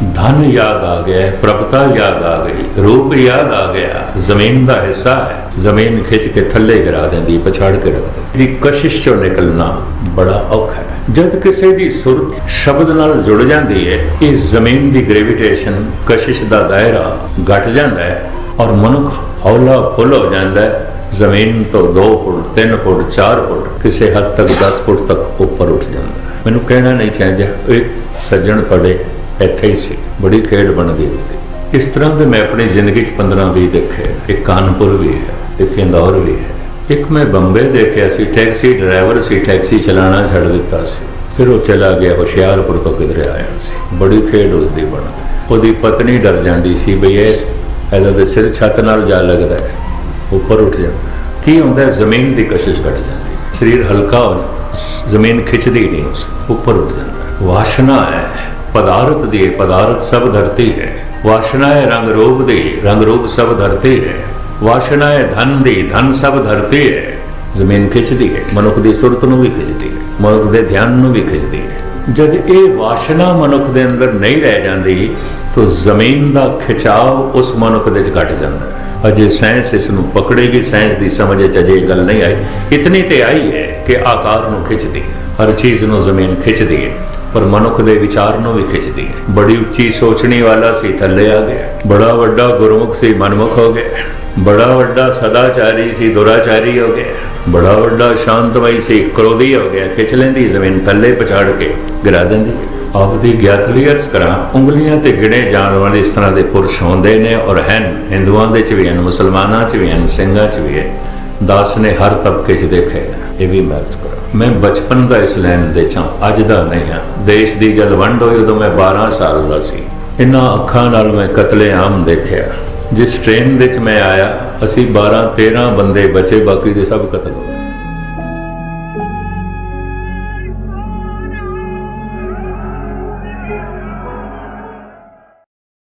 ਧਨ ਯਾਦ ਆ ਗਿਆ, ਪ੍ਰਭਤਾ ਯਾਦ ਆ ਗਈ, ਰੂਪ ਯਾਦ ਆ ਗਿਆ, ਜ਼ਮੀਨ ਦਾ ਹਿੱਸਾ ਹੈ। ਜ਼ਮੀਨ ਖਿੱਚ ਕੇ ਥੱਲੇ ਗਿਰਾ ਦਿੰਦੀ, ਪਛਾੜ ਕੇ ਰੱਖ ਦਿੰਦੀ। ਇਹਦੀ ਕਸ਼ਿਸ਼ ਚੋਂ ਨਿਕਲਣਾ ਬੜਾ ਔਖਾ ਹੈ। ਜਦ ਕਿਸੇ ਦੀ ਸੁਰਤ ਸ਼ਬਦ ਨਾਲ ਜੁੜ ਜਾਂਦੀ ਹੈ, ਇਹ ਜ਼ਮੀਨ ਦੀ ਗ੍ਰੈਵਿਟੇਸ਼ਨ ਕਸ਼ਿਸ਼ ਦਾ ਦਾਇਰਾ ਘਟ ਜਾਂਦਾ ਹੈ ਔਰ ਮਨੁੱਖ ਹੌਲਾ ਫੁੱਲ ਹੋ ਜਾਂਦਾ ਹੈ। ਜ਼ਮੀਨ ਤੋਂ 2 ਫੁੱਟ 3 ਫੁੱਟ 4 ਫੁੱਟ, ਕਿਸੇ ਹੱਦ ਤੱਕ 10 ਫੁੱਟ ਤੱਕ ਉੱਪਰ ਉੱਠ ਜਾਂਦਾ ਮੈਨੂੰ ਕਹਿਣਾ ਨਹੀਂ ਚਾਹੀਦਾ, ਇਹ ਸੱਜਣ ਤੁਹਾਡੇ ਇੱਥੇ ਹੀ ਸੀ। ਬੜੀ ਖੇਡ ਬਣਦੀ ਉਸਦੀ ਇਸ ਤਰ੍ਹਾਂ ਦੇ ਮੈਂ ਆਪਣੀ ਜ਼ਿੰਦਗੀ 'ਚ 15 20 ਦੇਖੇ ਇੱਕ ਕਾਨਪੁਰ ਵੀ ਹੈ, ਇੱਕ ਇੰਦੌਰ ਵੀ ਹੈ। ਇੱਕ ਮੈਂ ਬੰਬੇ ਦੇਖਿਆ ਸੀ, ਟੈਕਸੀ ਡਰਾਈਵਰ ਸੀ, ਟੈਕਸੀ ਚਲਾਉਣਾ ਛੱਡ ਦਿੱਤਾ ਸੀ। ਫਿਰ ਉਹ ਚਲਾ ਗਿਆ, ਹੁਸ਼ਿਆਰਪੁਰ ਤੋਂ ਕਿਧਰੇ ਆਇਆ ਸੀ। ਬੜੀ ਖੇਡ ਉਸਦੀ ਬਣ ਉਹਦੀ ਪਤਨੀ ਡਰ ਜਾਂਦੀ ਸੀ ਬਈ ਇਹ ਇਹਦਾ ਤੇ ਸਿਰ ਛੱਤ ਨਾਲ ਜਾ ਲੱਗਦਾ ਹੈ, ਉੱਪਰ ਉੱਠ ਜਾਂਦਾ ਕੀ ਹੁੰਦਾ ਜ਼ਮੀਨ ਦੀ ਕਸ਼ਿਸ਼ ਘਟ ਜਾਂਦੀ ਸਰੀਰ ਹਲਕਾ ਹੋ ਜਾਂਦਾ ਜ਼ਮੀਨ ਖਿੱਚਦੀ ਨਹੀਂ ਉਸ, ਉੱਪਰ ਉੱਠ ਜਾਂਦਾ ਵਾਸ਼ਨਾ ਹੈ। ਪਦਾਰਥ ਦੀ ਹੈ, ਪਦਾਰਥ ਸਭ ਧਰਤੀ ਹੈ। ਵਾਸ਼ਨਾ ਹੈ ਰੰਗ ਰੂਪ ਦੀ ਰੰਗ ਰੂਪ ਸਭ ਧਰਤੀ ਹੈ। ਧਨ ਦੀ ਧਨ ਸਭ ਧਰਤੀ ਹੈ। ਜ਼ਮੀਨ ਖਿੱਚਦੀ ਹੈ ਮਨੁੱਖ ਦੀ ਸੁਰਤ ਨੂੰ ਵੀ ਖਿੱਚਦੀ ਹੈ ਮਨੁੱਖ ਦੇ ਧਿਆਨ ਨੂੰ ਵੀ ਖਿੱਚਦੀ ਹੈ। ਜਦ ਇਹ ਵਾਸ਼ਨਾ ਮਨੁੱਖ ਦੇ ਅੰਦਰ ਨਹੀਂ ਰਹਿ ਜਾਂਦੀ ਤਾਂ ਜ਼ਮੀਨ ਦਾ ਖਿਚਾਵ ਉਸ ਮਨੁੱਖ ਦੇ ਵਿੱਚ ਘਟ ਜਾਂਦਾ ਹੈ। ਅਜੇ ਸਾਇੰਸ ਇਸ ਨੂੰ ਪਕੜੇਗੀ ਸਾਇੰਸ ਦੀ ਸਮਝ ਚ ਅਜੇ ਇਹ ਗੱਲ ਨਹੀਂ ਆਈ। ਇਤਨੀ ਤੇ ਆਈ ਹੈ ਕਿ ਆਕਾਰ ਨੂੰ ਖਿੱਚਦੀ ਹਰ ਚੀਜ਼ ਨੂੰ ਜ਼ਮੀਨ ਖਿੱਚਦੀ ਹੈ। ਪਰ ਮਨੁੱਖ ਦੇ ਵਿਚਾਰ ਨੂੰ ਵੀ ਖਿੱਚਦੀ ਹੈ। ਬੜੀ ਉੱਚੀ ਸੋਚਣੀ ਵਾਲਾ ਸੀ, ਥੱਲੇ ਆ ਗਿਆ। ਬੜਾ ਵੱਡਾ ਗੁਰਮੁਖ ਸੀ, ਮਨਮੁਖ ਹੋ ਗਿਆ। ਬੜਾ ਵੱਡਾ ਸਦਾਚਾਰੀ ਸੀ, ਦੁਰਾਚਾਰੀ ਹੋ ਗਿਆ। ਬੜਾ ਵੱਡਾ ਸ਼ਾਂਤਮਈ ਸੀ, ਕ੍ਰੋਧੀ ਹੋ ਗਿਆ। ਖਿੱਚ ਲੈਂਦੀ ਜ਼ਮੀਨ ਥੱਲੇ ਪਛਾੜ ਕੇ, ਗਿਰਾ ਦਿੰਦੀ ਆਪਦੀ ਗਿਆਤ ਕਰਾਂ, ਉਂਗਲੀਆਂ ਤੇ ਗਿਣੇ ਜਾਣ ਵਾਲੇ ਇਸ ਤਰ੍ਹਾਂ ਦੇ ਪੁਰਸ਼ ਹੁੰਦੇ ਨੇ ਔਰ ਹਨ। ਹਿੰਦੂਆਂ ਦੇ ਚ ਵੀ ਹਨ, ਮੁਸਲਮਾਨਾਂ ਚ ਵੀ ਹਨ, ਸਿੰਘਾਂ ਚ ਵੀ ਹੈ। ਦਾਸ ਨੇ ਹਰ ਤਬਕੇ ਚ ਦੇਖੇ ਇਹ ਵੀ ਮਰਜ਼ ਕਰਾਂ। ਮੈਂ ਬਚਪਨ ਦਾ ਇਸ ਲੈਣ ਦੇ ਚਾਂ ਅੱਜ ਦਾ ਨਹੀਂ ਹਾਂ। ਦੇਸ਼ ਦੀ ਜਦ ਵੰਡ ਹੋਈ ਉਦੋਂ ਮੈਂ 12 ਸਾਲ ਦਾ ਸੀ। ਇਨ੍ਹਾਂ ਅੱਖਾਂ ਨਾਲ ਮੈਂ ਕਤਲੇਆਮ ਦੇਖਿਆ। ਜਿਸ ਟ੍ਰੇਨ ਵਿੱਚ ਮੈਂ ਆਇਆ, ਅਸੀਂ 12 13 ਬੰਦੇ ਬਚੇ, ਬਾਕੀ ਦੇ ਸਭ ਕਤਲ ਹੋ